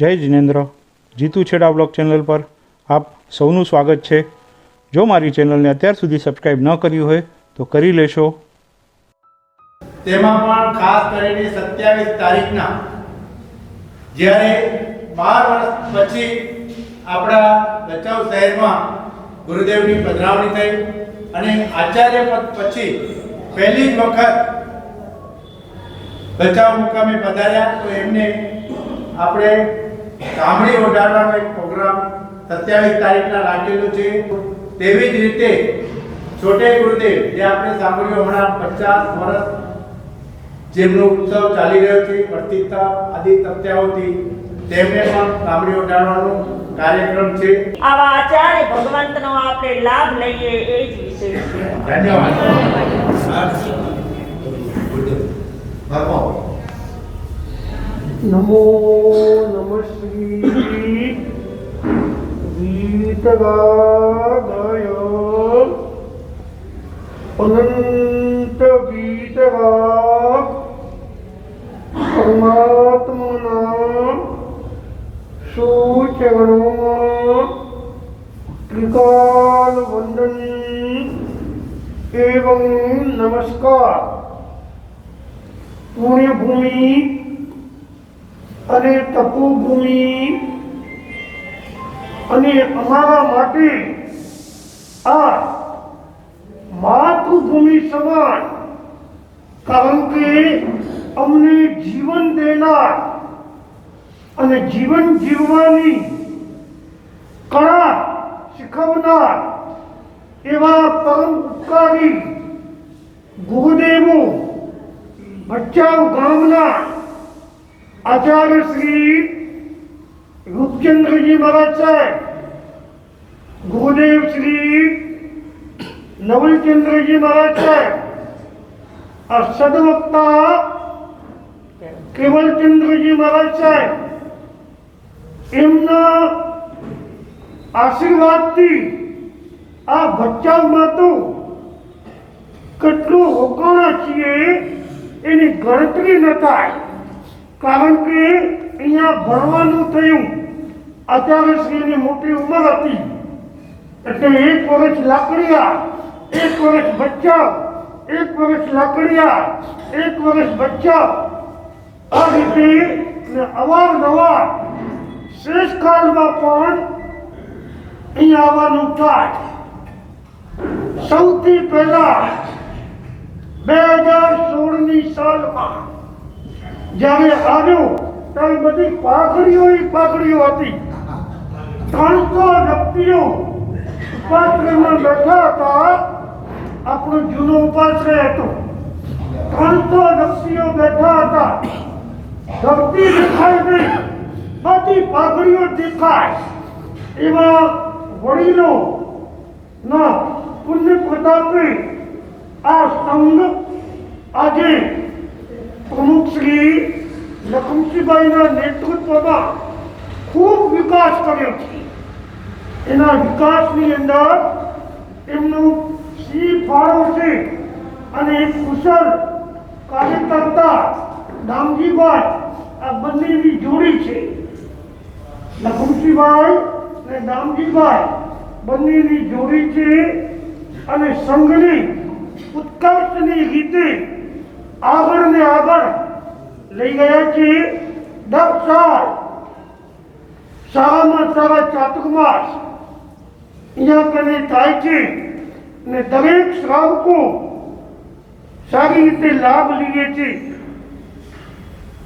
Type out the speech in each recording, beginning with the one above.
જય જિનેન્દ્ર. જીતુ છેડા blog channel પર આપ સૌનું સ્વાગત છે. જો મારી ચેનલને અત્યાર સુધી સબસ્ક્રાઈબ ન કર્યું હોય, તો કરી લેશો. તેમાં પણ ખાસ કરીને સત્યાવીસ તારીખના, જ્યારે બાર વર્ષ પછી આપણા ભચાઉ શહેરમાં ગુરુદેવની પધરાવણી થઈ અને આચાર્ય પદ પછી પહેલી જ વખત ભચાઉ મુકામે પધાર્યા, તો એમને આપણે કામડી ઓઢાડવાનો એક પ્રોગ્રામ સત્યાવીસ તારીખના રાખેલો છે. તેવી જ રીતે છોટે ગુરુદેવ જે આપણે સાંભળ્યું હમણાં પચાસ વર્ષ જેમનો ઉત્સવ ચાલી રહ્યો છે વર્તિતા આદિ તત્યાઓથી તેમને પણ ગામડી ઓઢાડવાનો કાર્યક્રમ છે. આવા આચાર્ય ભગવંતનો આપણે લાભ લઈએ એ જ વિષય છે. ધન્યવાદ. નમો નમ શ્રી ગીતગાય અનંત ગીતગા પરમાત્મના સુચરણોમાં ત્રિકાલ વંદન એવં નમસ્કાર પુણ્યભૂમિ અને તપોભૂમિ. અને અમારા માટે આ માતૃભૂમિ સમાન. કારણ કે અમને જીવન દેનાર અને જીવન જીવવાની કળા શીખવનાર એવા પરમ ઉપકારી ગુરુદેવો ભચાઉ ગામના આચાર્ય શ્રી રૂપચંદ્રજી મહારાજ સાહેબ ગુરુદેવ શ્રી નવલચંદ્રજી મહારાજ સાહેબ આ સદવક્તા કેવલચંદ્રજી મહારાજ સાહેબ એમના આશીર્વાદથી આ ભચાઉમાં તો કેટલું રોકાણા છીએ એની ગણતરી ન થાય કારણ કે અહીંયા ભણવાનું થયું. અત્યારે શ્રીની મોટી ઉંમર હતી. એટલે એક વર્ષ લાકડિયા, એક વર્ષ બચ્ચા એક વર્ષ લાકડિયા, એક વર્ષ બચ્ચા આ રીતે ને શેષ કાળમાં પણ અહીંયા આવવાનું થાય. સૌથી પહેલા બે હજાર સોળની સાલમાં જ્યારે આવ્યો ત્યારે બધી પાખડીઓ પાખડીઓ હતી. ત્રણસો વ્યક્તિઓ ઉપાશ્રયમાં બેઠા હતા. આપણો જૂનો ઉપાશ્રય હતો. ત્રણસો વ્યક્તિઓ બેઠા હતા. ધરતી દેખાય નહીં. બધી પાઘડીઓ દેખાય. એવા વડીલો ના, પુણ્ય પ્રતાપે આ સંઘ આજે પ્રમુખ શ્રી લખમસિંહભાઈના નેતૃત્વમાં ખૂબ વિકાસ કર્યો છે. એના વિકાસની અંદર એમનું સી ફાળો છે અને એક કુશળ કાર્યકર્તા દામજીભાઈ આ બંનેની જોડી છે. લખમસિંહભાઈ અને દામજીભાઈ બંનેની જોડી છે અને સંઘની ઉત્કર્ષની રીતે આગળ ને આગળ લઈ ગયા છે દર સાલ સારામાં સારા ચાતુર્માસ અહીંયા કને થાય છે ને દરેક શ્રાવકો સારી રીતે લાભ લઈએ છે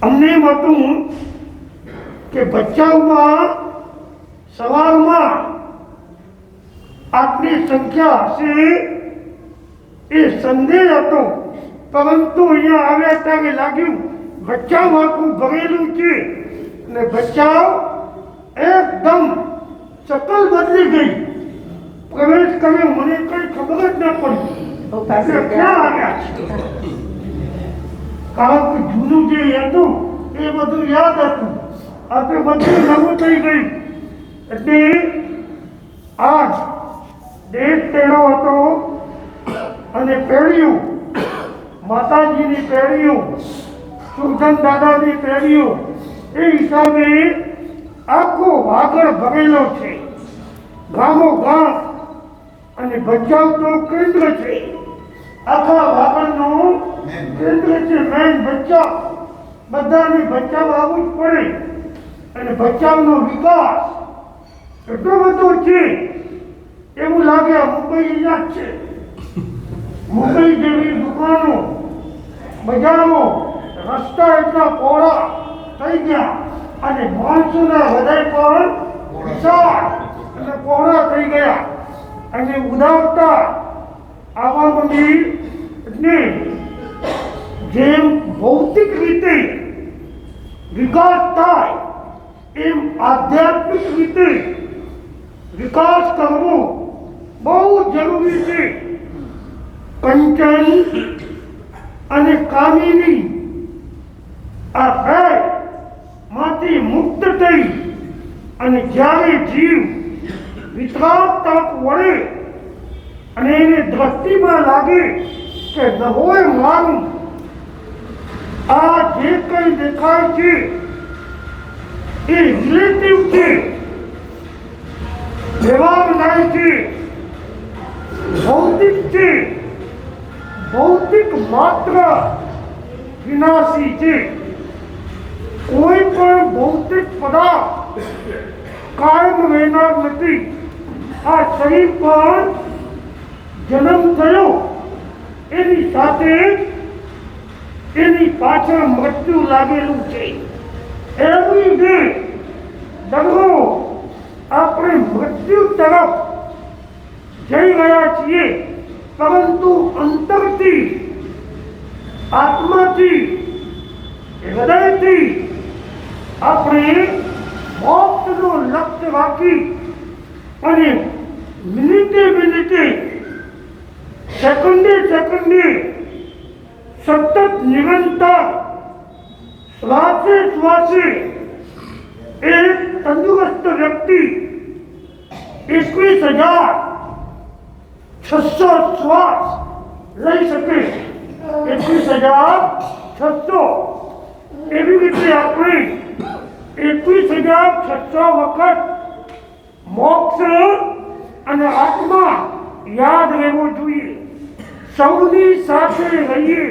અમને એમ હતું કે બચાવમાં સવારમાં આટલી સંખ્યા હશે એ સંદેહ હતો પરંતુ અહીંયા આવ્યા ત્યારે લાગ્યું બચાવ આખું ભરેલું છે. ને બચાવ એકદમ ચકલ બદલી ગઈ. પ્રવેશ કરે મને કઈ ખબર જ ના પડી. ક્યાં આવ્યા કારણ કે જૂનું જે હતું એ બધું યાદ હતું. આ તો બધું નવું થઈ ગયું. એટલે આજ દેશ તેડો હતો અને પેઢીઓ માતાજીની પેઢીઓ સુરધન દાદાની પેઢીઓ, એ હિસાબે આખો વાગડ ભરેલો છે. ગામો ગામ અને ભચાઉ તો કેન્દ્ર છે. આખા વાગડનું કેન્દ્ર છે મેન ભચાઉ. બધાને ભચાઉ આવવું જ પડે. અને ભચાઉનો વિકાસ એટલો બધો છે, એવું લાગે આ મુંબઈ અહીંયા જ છે. મુંબઈ જેવી દુકાનો, બજારો રસ્તા એટલા પહોળા થઈ ગયા અને માણસોના હૃદય પણ વિશાળ અને પહોળા થઈ ગયા. અને ઉદાવતા આવા એટલે જેમ ભૌતિક રીતે વિકાસ થાય, એમ આધ્યાત્મિક રીતે વિકાસ કરવો બહુ જરૂરી છે. પંચાયત અને કામિની આ બે માંથી મુક્ત થઈ અને જ્યારે જીવ વિતરાગ તરફ વળે અને એને દ્રષ્ટિમાં લાગે કે નહોય મારું આ જે કંઈ દેખાય છે એ રિલેટિવ છે વ્યવહારદાય છે ભૌતિક છે ભૌતિક માત્ર વિનાશી છે કોઈ પણ ભૌતિક પદાર્થ કાયમ રહેનાર નથી. આ શરીર પર જન્મ થયો. એની સાથે એની પાછળ મૃત્યુ લાગેલું છે. એવરી ડે દરરોજ આપણે મૃત્યુ તરફ જઈ રહ્યા છીએ. પરંતુ અંતરથી, આત્માથી, હૃદયથી આપણે મોક્ષનું લક્ષ્ય રાખી અને મિનિટે મિનિટે સેકન્ડે સેકન્ડે સતત નિરંતર શ્વાસે શ્વાસે એક તંદુરસ્ત વ્યક્તિ એકવીસ હજાર છસો શ્વાસ લઈ શકે. એકવીસ હજાર છસો. એવી રીતે આપણે એકવીસ હજાર છસો વખત મોક્ષ અને આત્મા યાદ રહેવો જોઈએ. સૌની સાથે રહીએ.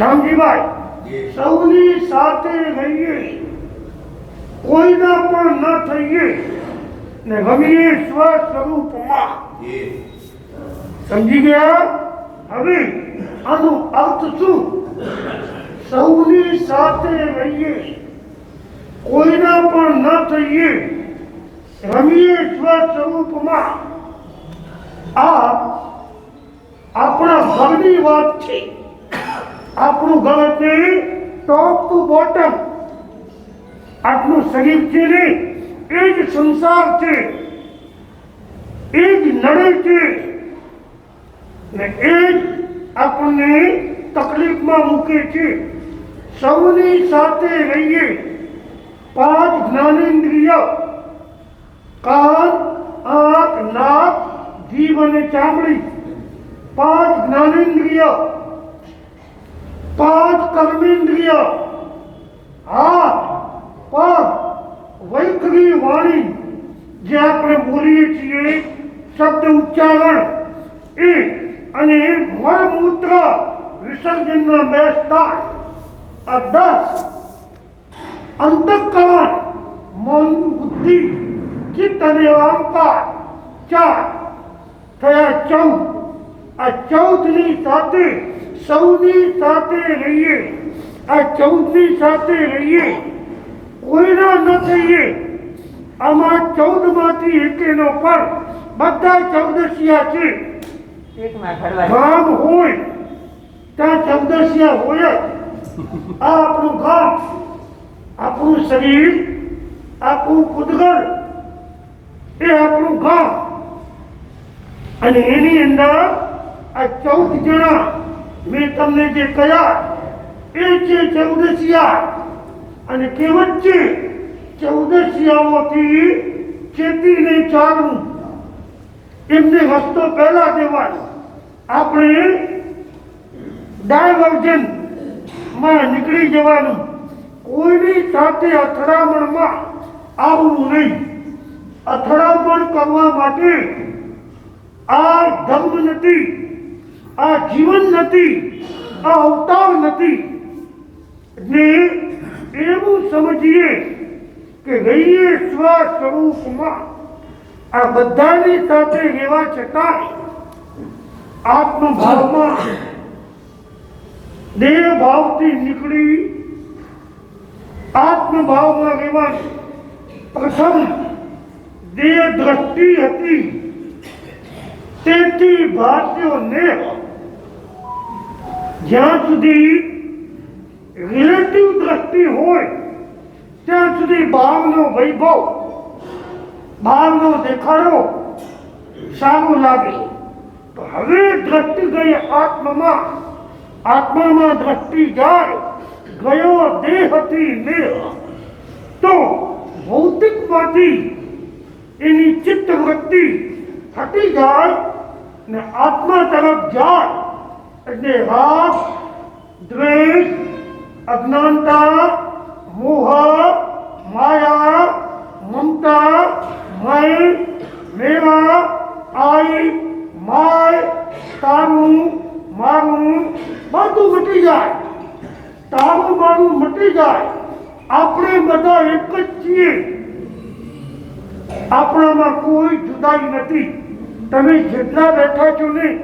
રામજીભાઈ સૌની સાથે રહીએ. કોઈના પણ ન થઈએ. ને રમીએ સ્વ સ્વરૂપમાં સમજી ગયા? હવે આનું અર્થ શું? સૌની સાથે રહીએ. કોઈના પણ ન થઈએ. રમીએ સ્વ સ્વરૂપમાં આ આપણા ઘરની વાત છે. આપણું ઘર છે ટોપ ટુ બોટમ આટલું શરીર છે ને એ જ સંસાર છે. એ જ નડે છે. ને એ જ આપણને તકલીફમાં મૂકે છે. સૌની સાથે રહીએ. પાંચ જ્ઞાનેન્દ્રિય. કાન આંખ, નાક, જીભ અને ચામડી. પાંચ જ્ઞાનેન્દ્રિય. પાંચ કર્મેન્દ્રિય. હાથ, પગ, વૈખરી વાણી, જે આપણે બોલીએ છીએ શબ્દ ઉચ્ચારણ. એ અને મળમૂત્ર વિસર્જનના બે અંતઃકરણ મન બુદ્ધિ ચિત્ત અને અહંકાર ચાર થયા ચૌદ. આ ચૌદની સાથે સૌની સાથે રહીએ. આ ચૌદની સાથે રહીએ. કોઈના ન થઈએ. આમાં ચૌદમાંથી એકેનો પણ બધા ચૌદસિયા છે. ગામ હોય ત્યાં ચૌદસિયા હોય જ. આ આપણું ગામ, આપણું શરીર, આપણું કુદગર એ આપણું ઘર અને એની અંદર આ ચૌદ જણા, મેં તમને જે કહ્યા એ છે ચૌદસિયા અને કહેવત છે ચૌદસિયાઓથી ચેતીને ચાલવું એમને હસ્તો પહેલા દેવાનો આપણે ડાયવર્જન માં નીકળી જવાનું. કોઈની સાથે અથડામણમાં આવવું નહીં. અથડામણ કરવા માટે આ ધર્મ નથી, આ જીવન નથી, આ અવતાર નથી. ને એવું સમજીએ કે રહીએ સ્વ સ્વરૂપમાં. આ બધાની સાથે રહેવા છતાં આત્મભાવમાં દેહ ભાવથી નીકળી આત્મભાવમાં રહેવાની પ્રથમ દેહ દ્રષ્ટિ હતી. તેથી ભારતીયોને જ્યાં સુધી રિલેટિવ દ્રષ્ટિ હોય, ત્યાં સુધી ભાવનો વૈભવ, ભાવનો દેખાડો સારો લાગે. તો હવે દ્રષ્ટિ ગઈ આત્મમાં. આત્મામાં દ્રષ્ટિ જાય, ગયો દેહથી દેહ તો ભૌતિકમાંથી એની ચિત્ત વૃત્તિ હટી જાય ને આત્મા તરફ જાય, એટલે રાગ, દ્વેષ, અજ્ઞાનતા, મોહ, માયા, મમતા મય મેવા આઈ માય, તારું મારું બધું મટી જાય. તારું મારું મટી જાય. આપણે બધા એક જ છીએ. આપણામાં કોઈ જુદાઈ નથી. તમે જેટલા બેઠા છો ને,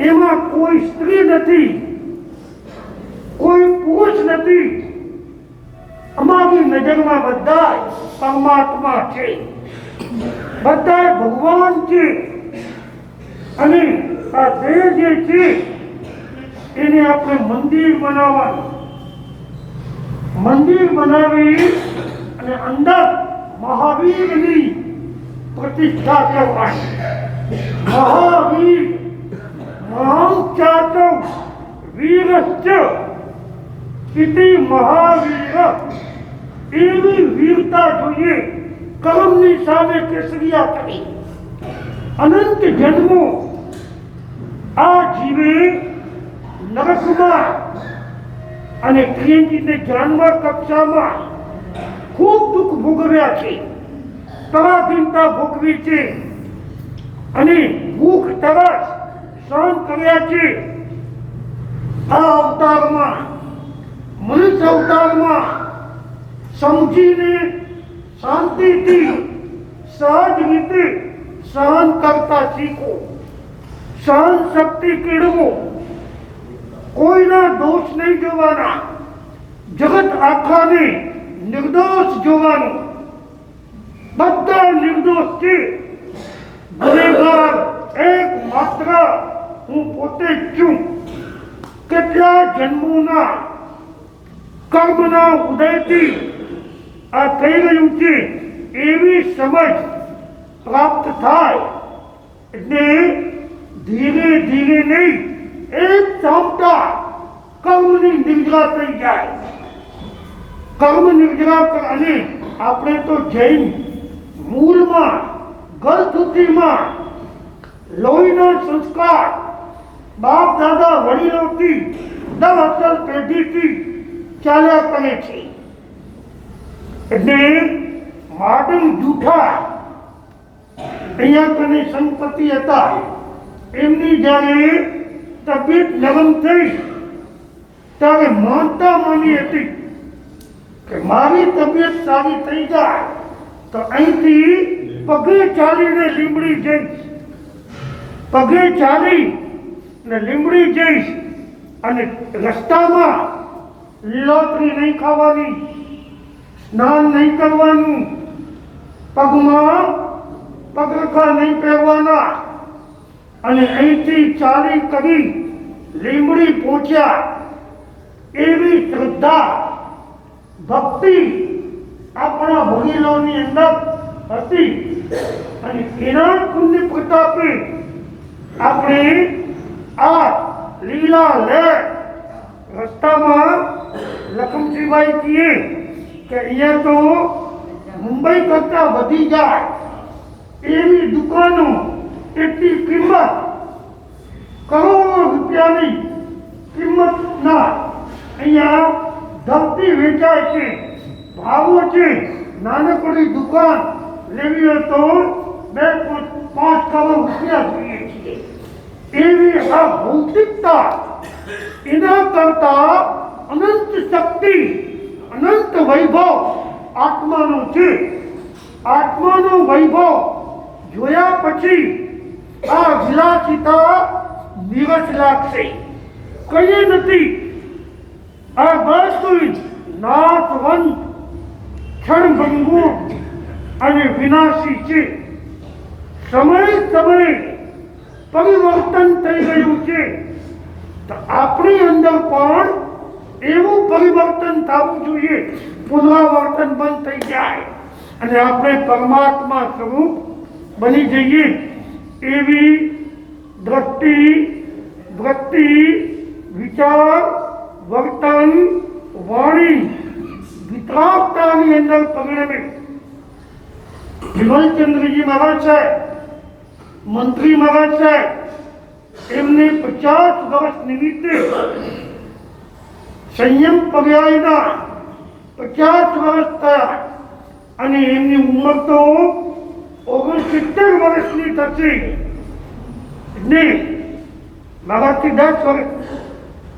એમાં કોઈ સ્ત્રી નથી. કોઈ પુરુષ નથી. અમારી નજરમાં બધા પરમાત્મા છે. બધા ભગવાન છે. અને આ દેહ જે છે એને આપણે મંદિર બનાવવાનું મંદિર બનાવી અને અંદર મહાવીરની પ્રતિષ્ઠા કરવાની મહાવીર મહાચાતવ વીરશ્ચ ઇતિ મહાવીર એવી વીરતા જોઈએ કર્મની સામે કેસરિયા કરી અનંત જન્મો આ જીવે નરકમાં અને પ્રિયંકીને જાનવર કક્ષામાં ખૂબ દુઃખ ભોગવ્યા છે. પરાધીનતા ભોગવી છે અને ભૂખ તરસ સહન કર્યા છે. આ અવતારમાં, મનુષ્ય અવતારમાં સમજીને શાંતિથી સહજ રીતે સહન કરતા શીખો. સહન શક્તિ કેળવો. કોઈના દોષ નહીં જોવાના. જગત આખાને નિર્દોષ જોવાનું. બધા નિર્દોષ છે. ગુનેગાર એક માત્ર હું પોતે જ છું. કેટલા જન્મોના કર્મના ઉદયથી આ થઈ રહ્યું છે એવી સમજ પ્રાપ્ત થાય. એટલે ધીરે ધીરે નહીં, એક ચામટા કર્મની નિર્જરા થઈ જાય. કર્મ નિર્જરા અને આપણે તો જૈન મૂળમાં ગળથુથીમાં લોહીનો સંસ્કાર, બાપ, દાદા, વડીલોથી દર અસર પેઢીથી ચાલ્યા કરે છે. એટલે માડમ જૂઠા. અહીંયા કને સંપત્તિ હતા. એમની જ્યારે તબિયત લગન થઈ. ત્યારે માનતા માની હતી કે મારી તબિયત સારી થઈ જાય તો અહીંથી પગે ચાલીને લીમડી જઈશ. પગે ચાલી ને લીમડી જઈશ અને રસ્તામાં લીલોતરી નહીં ખાવાની, સ્નાન નહીં કરવાનું, પગમાં પગરખા નહીં પહેરવાના. અને અહીંથી ચાલી કરી લીમડી પહોંચ્યા. એવી શ્રદ્ધા, ભક્તિ આપણા વડીલોની અંદર હતી. અને એના પુણ્ય પ્રતાપે આપણે આ લીલા લે રસ્તામાં લખમજીભાઈ કહીએ કે અહીંયા તો મુંબઈ કરતા વધી જાય. એવી દુકાનો એટલી કિંમત. કરોડો રૂપિયાની કિંમતના અહીંયા ધરતી વેચાય છે. ભાવો છે. નાનકડી દુકાન લેવી હોય તો બે પાંચ કરોડ રૂપિયા જોઈએ છીએ. એવી આ ભૌતિકતા એના કરતા અનંત શક્તિ, અનંત વૈભવ આત્માનો છે. આત્માનો વૈભવ જોયા પછી આ વિલાસિતા દિવસ લાગશે. કઈ નથી. આ બધું નાથવંત ક્ષણભંગુર અને વિનાશી છે. સમય સમયે પરિવર્તન થઈ ગયું છે. તો આપણી અંદર પણ એવું પરિવર્તન થવું જોઈએ. પુનરાવર્તન બંધ થઈ જાય. અને આપણે પરમાત્મા સ્વરૂપ બની જઈએ. એવી દ્રષ્ટિ વૃત્તિ વિચાર, વર્તન, વાણી વિતરાગતાની અંદર પરિણમે. વિમલચંદ્રજી મહારાજ સાહેબ મંત્રી મહારાજ સાહેબ એમને પચાસ વર્ષ નિમિત્તે સંયમ પર્યાયના પચાસ વર્ષ થયા અને એમની ઉંમર તો ઓગણસિત્તેર વર્ષની થશે ને મારાથી દસ વર્ષ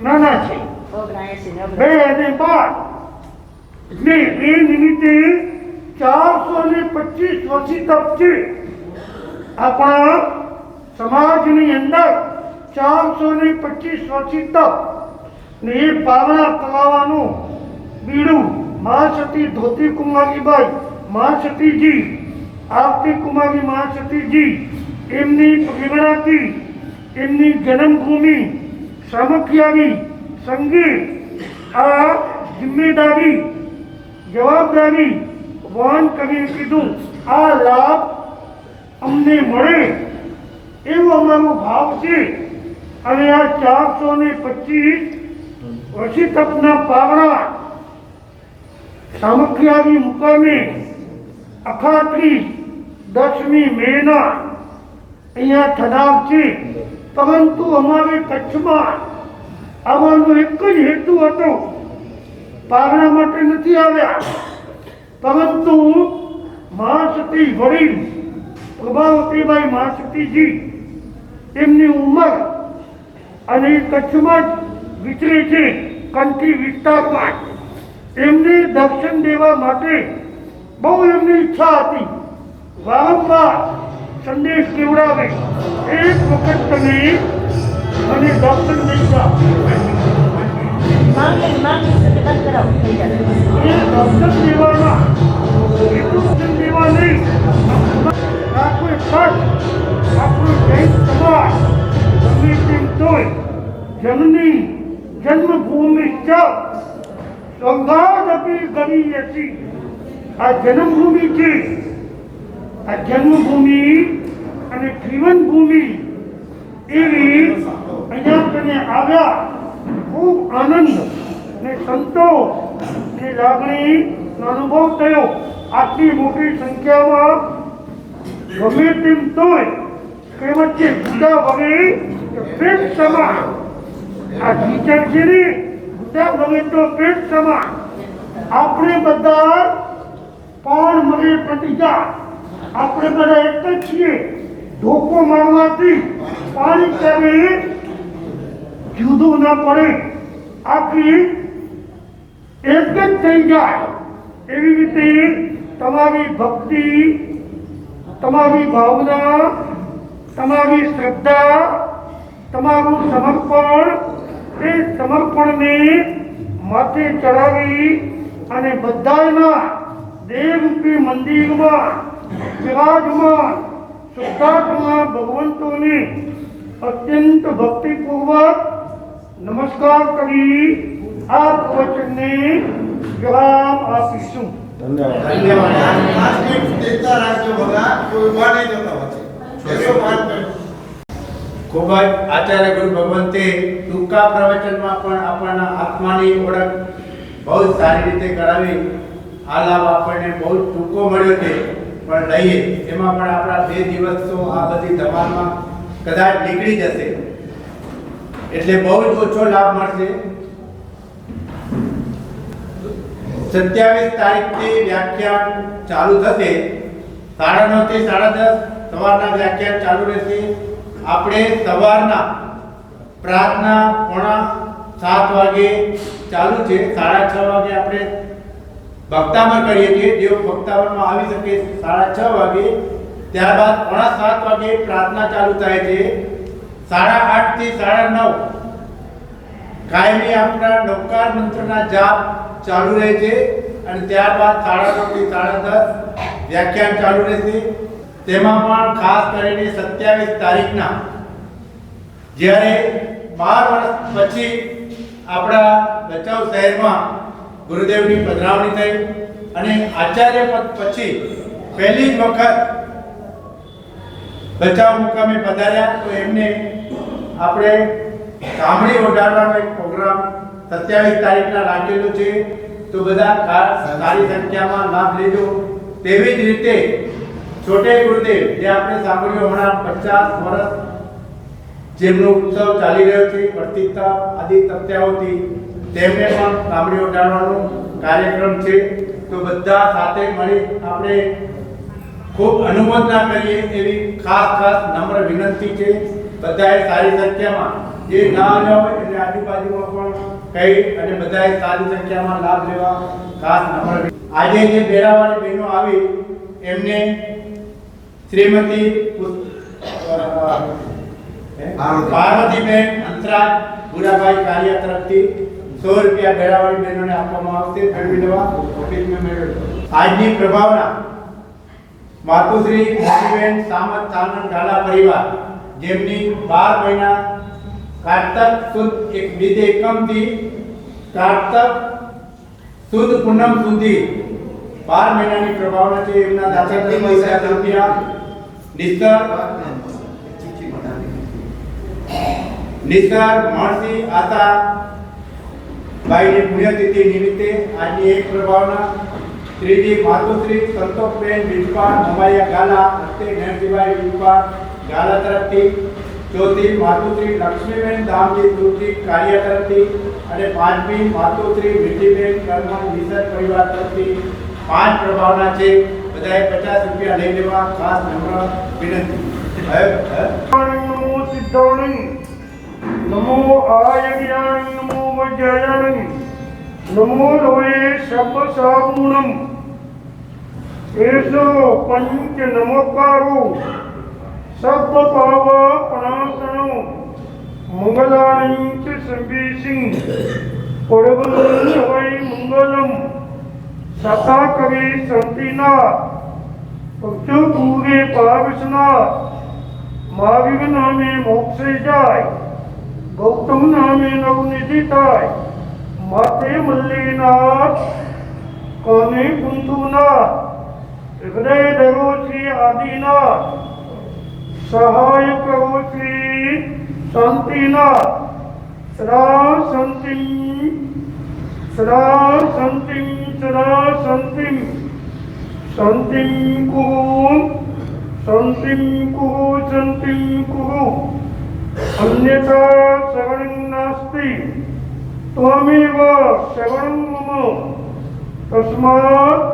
નાના છે ઓગણએંસી ને બે અને બાર એટલે એ નિમિત્તે ચારસો ને પચીસ વર્ષી તપ છે આપણા સમાજની અંદર ચારસો ને પચીસ વર્ષી તપ ને એ પાવણા કરાવવાનું બીડું મહાસતી ધોતી કુમારીબાઈ મહાસતીજી આરતી કુમારી મહાસતીજી એમની પ્રેરણાથી એમની જન્મભૂમિ, સામખિયારી, સંગીત, આ જિમ્મેદારી, જવાબદારી વહન કરી કીધું, આ લાભ અમને મળે. એવો અમારો ભાવ છે. અને આ ચારસો ને પચીસ વર્ષી તપના પાવડા સામખિયારી મુકામે અખાત્રીસ દસમી મેના અહીંયા થનાર છે પરંતુ અમારે કચ્છમાં આવવાનો એક જ હેતુ હતો. પારણા માટે નથી આવ્યા. પરંતુ મહાસતી વડીલ પ્રભાવતીભાઈ મહાસતીજી એમની ઉંમર અને કચ્છમાં જ વિચરે છે કંઠી વિસ્તારમાં. એમને દર્શન દેવા માટે બહુ એમની ઈચ્છા હતી. વારંવાર સંદેશ કેવડાવે એક વખત તમે મને ડોક્ટર જશે એ દર્શન દેવાના એટલું દેવા નહીં. આપણે કચ્છ આપણું જૈન સમાજ. ગમે તેમ તોય જનની જન્મભૂમિ ચ. સ્વર્ગાદપી હતી આ જન્મભૂમિ છે. જન્મભૂમિ અને જીવનભૂમિ એવી અહીંયા કને આવ્યા. ખૂબ આનંદ ને સંતોષની લાગણી નો અનુભવ થયો. આટલી મોટી સંખ્યામાં ગમે તેમ તોય કહેવત છે જુદા વગે કે પેટ સમા આ ટીચર છે ને જુદા વગે તો પેટ સમા આપણે બધા પણ મને પ્રતિજા આપણે બધા એક જ છીએ. ધોકો મારવાથી પાણી ચાલે જુદું ના પડે. આખી એક જ થઈ જાય. એવી રીતે તમારી ભક્તિ, તમારી ભાવના, તમારી શ્રદ્ધા, તમારું સમર્પણ, એ સમર્પણને માથે ચડાવી અને બધાના દેવરૂપી મંદિરમાં વિરાજમાન શુદ્ધાત્મા ભગવંતોને અત્યંત ભક્તિપૂર્વક નમસ્કાર કરી આ પ્રવચનને વિરામ આપીશું. ખૂબ જ આચાર્ય ગુરુ ભગવંતે ટૂંકા પ્રવચનમાં પણ આપણા આત્માની ઓળખ બહુ સારી રીતે કરાવી. આ લાભ આપણને બહુ ટૂંકો મળ્યો છે. પણ લઈએ. એમાં પણ આપણા બે દિવસ તો આ બધી દવામાં કદાચ નીકળી જશે. એટલે બહુ જ ઓછો લાભ મળશે. સત્યાવીસ તારીખથી વ્યાખ્યાન ચાલુ થશે. સાડા નવથી સાડા દસ સવારના વ્યાખ્યાન ચાલુ રહેશે. આપણે સવારના પ્રાર્થના પોણા સાત વાગે ચાલુ છે. સાડા છ વાગે આપણે ભક્તામણ કરીએ છીએ. જેઓ ભક્તામણમાં આવી શકે સાડા છ વાગે, ત્યારબાદ પોણા સાત વાગે પ્રાર્થના ચાલુ થાય છે. સાડા આઠથી સાડા નવ કાયમી આપણા નવકાર મંત્રના જાપ ચાલુ રહે છે અને ત્યારબાદ સાડા નવથી સાડા દસ વ્યાખ્યાન ચાલુ રહેશે તેમાં પણ ખાસ કરીને સત્યાવીસ તારીખના જ્યારે બાર વર્ષ પછી આપણા ભચાઉ શહેરમાં ગુરુદેવની પધરાવણી થઈ અને આચાર્ય પદ પછી પહેલી વખત ભચાઉ મુકામે પધાર્યા. તો એમને આપણે ગામડી ઓઢાડવાનો એક પ્રોગ્રામ સત્યાવીસ તારીખના રાખેલો છે. તો બધા સારી સંખ્યામાં લાભ લેજો તેવી જ રીતે છોટે ગુરુદેવ, જે આપણે સાંભળ્યું હમણાં પચાસ વર્ષ જેમનો ઉત્સવ ચાલી રહ્યો છે વર્તિકતા આદિ તથ્યાઓથી તેમને પણ કામડી ઓઢાડવાનો કાર્યક્રમ છે. તો બધા સાથે મળી આપણે ખૂબ અનુમોદના કરીએ એવી ખાસ ખાસ નમ્ર વિનંતી છે. બધાએ સારી સંખ્યામાં જે ના આવ્યા હોય એટલે આજુબાજુમાં પણ કહી અને બધાએ સારી સંખ્યામાં લાભ લેવા ખાસ નમ્ર આજે જે બેરાવાળી બહેનો આવી એમને શ્રીમતી? પાર્વતીબેન અંતરાજ ભૂરાભાઈ કાર્ય તરફથી સો રૂપિયા બેરાવાળી બહેનોને આપવામાં આવશે. મેળવી લેવા ઓફિસમાં મેળવી લેવા. આજની પ્રભાવના. માતુશ્રી મોટીબેન સામત સાનંદ ગાલા પરિવાર જેમની બાર મહિના કારતક સુદ એક બીજે એકમથી કારતક સુદ પૂનમ સુધી બાર મહિનાની પ્રભાવના છે. એમના દાખલાથી પૈસા રૂપિયા. નિસ્તર નિસ્તર મહર્ષિ આશા ભાઈની પુણ્યતિથિ નિમિત્તે આજની એક પ્રભાવના, ત્રીજી માતુશ્રી સંતોષબેન વિજપા મમાયા ગાલા હસ્તે નરસિંહભાઈ વિજપા ગાલા તરફથી, ચોથી માતુશ્રી લક્ષ્મીબેન દામજી સુરજી કાર્ય તરફથી, અને પાંચમી માતુશ્રી વિધિબેન કર્મણ નિસર પરિવાર તરફથી પાંચ પ્રભાવના છે. બધાએ પચાસ રૂપિયા લઈ લેવા ખાસ નમ્ર વિનંતી. હવે હવે નમો. સિદ્ધાણં નમો આયજ્ઞાન નમો વજ્રયાણં નમો લોએ શબ્દ સાગુણમ એસો પંચ નમોકારો સબ્બ પાવ પ્રણાસનો મંગલાણી ચ સંબીસિંગ પડવન હોય મંગલમ સતા કરી સંતિના ભક્તો પૂરે પાવસના મહાવીર નામે મોક્ષે જાય ગૌતમ નામે નવનિધિ થાય માથે મલ્લીનાથ કોને કુંતુનાથ હૃદય ધરો શ્રી આદિનાથ. સહાય કરો શ્રી શાંતિનાથ. સદા શાંતિમ સદા શાંતિમ સદા શાંતિમ. શાંતિમ કુહુ શાંતિમ કુહુ શાંતિમ કુરુ. अन्यथा श्रवणं नास्ति त्वमेव श्रवणं मम तस्मात्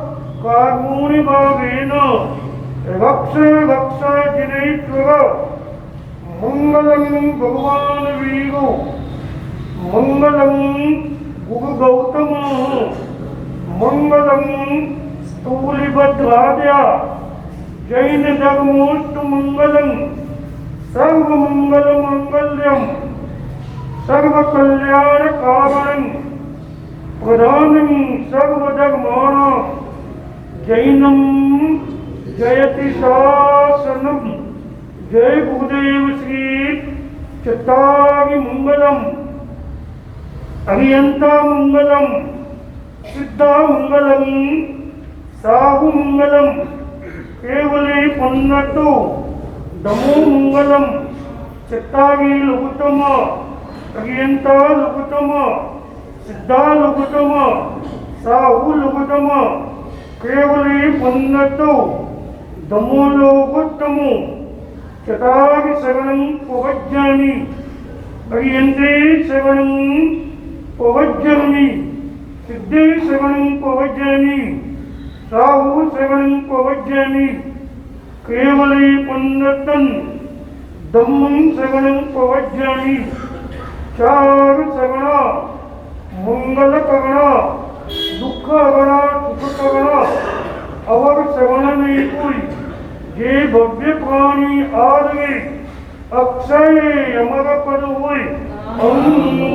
कार्मूणि भावेन रक्ष रक्ष जिनेश्वर मङ्गलं भगवान् वीरो मङ्गलं गुरुगौतमः मङ्गलं स्थूलिभद्राद्या जैनधर्मोष्टमङ्गलम् సర్వమంగళ మంగళ్యం సర్వకళ్యాణ కారణం ప్రధానం సర్వధర్మాణ జైనం జయతి శాసనం జయ భూదేవ శ్రీ చిత్తాగి మంగళం అరియంతా మంగళం సిద్ధా మంగళం సాగు మంగళం కేవలే పొన్నట్టు దమో మంగళం చిత్తాగి లఘుతమ ప్రియంత లఘుతమ సిద్ధా లఘుతమ సాహు లఘుతమ కేవలి పొందతు దమో లోకోత్తము చతాగి శవణం ఉపజ్ఞాని ప్రియంతే శవణం పొగజ్ఞాని సిద్ధే శవణం పొగజ్ఞాని సాహు శవణం పొగజ్ఞాని કેવલે પંડતન ધમ્મં શ્રવણં પવજ્ઞાની ચાર શ્રવણ મંગલ કવણ દુઃખ કવણ સુખ કવણ અવર શ્રવણ નહીં કોઈ જે ભવ્ય પ્રાણી આદવે અક્ષય અમર પદ હોય અંગો